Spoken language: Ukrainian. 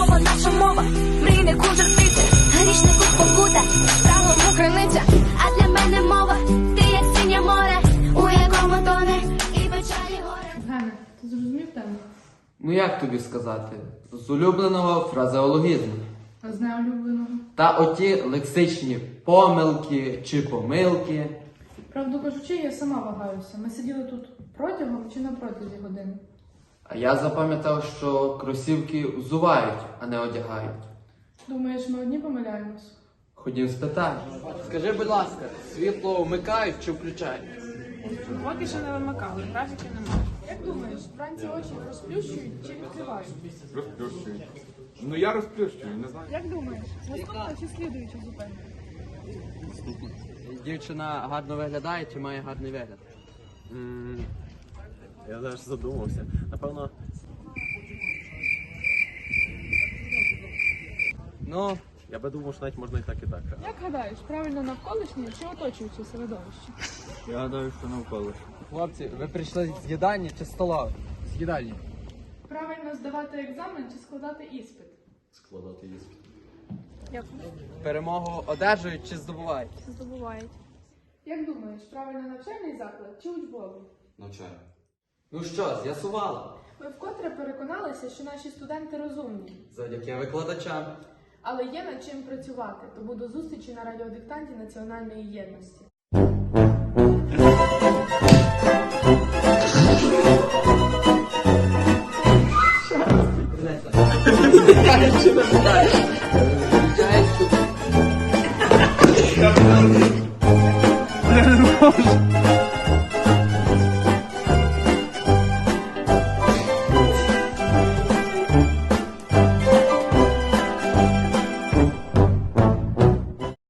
мова, наша мова, мрійнику жердиця, грішнику спокута, правому криниця, а для мене мова, ти як синє море, у якому тоне і печалі горе. Ганя, ти зрозумів тему? Ну як тобі сказати? З улюбленого фразеологізму. А з неулюбленого? Та оті лексичні помилки чи помилки. Правду кажучи, я сама вагаюся. Ми сиділи тут протягом чи на протязі години. А я запам'ятав, що кросівки взувають, а не одягають. Думаєш, ми одні помиляємось? Ходім спитай. Скажи, будь ласка, світло вмикають чи включають? Поки що не вимикали, графіки немає. Як думаєш, вранці очі розплющують чи відкривають? Розплющую. Ну я розплющую, не знаю. Як думаєш, наступна чи слідуюча зупинка? Дівчина гарно виглядає чи має гарний вигляд? Я теж задумався. Напевно, Ну, я би думав, що навіть можна і так, і так. Як гадаєш, правильно навколишнє чи оточуюче середовище? Я гадаю, що навколо. хлопці, ви прийшли з їдальні чи з стола? З їдальні. Правильно здавати екзамен чи складати іспит? Складати іспит. Як Перемогу одержують чи здобувають? здобувають? Як думаєш, правильно навчальний заклад чи учбовий? Навчаю. Ну що, з'ясували? Ми вкотре переконалися, що наші студенти розумні, Завдяки викладачам. але є над чим працювати. Тому до зустрічі на радіодиктанті національної єдності. Далі.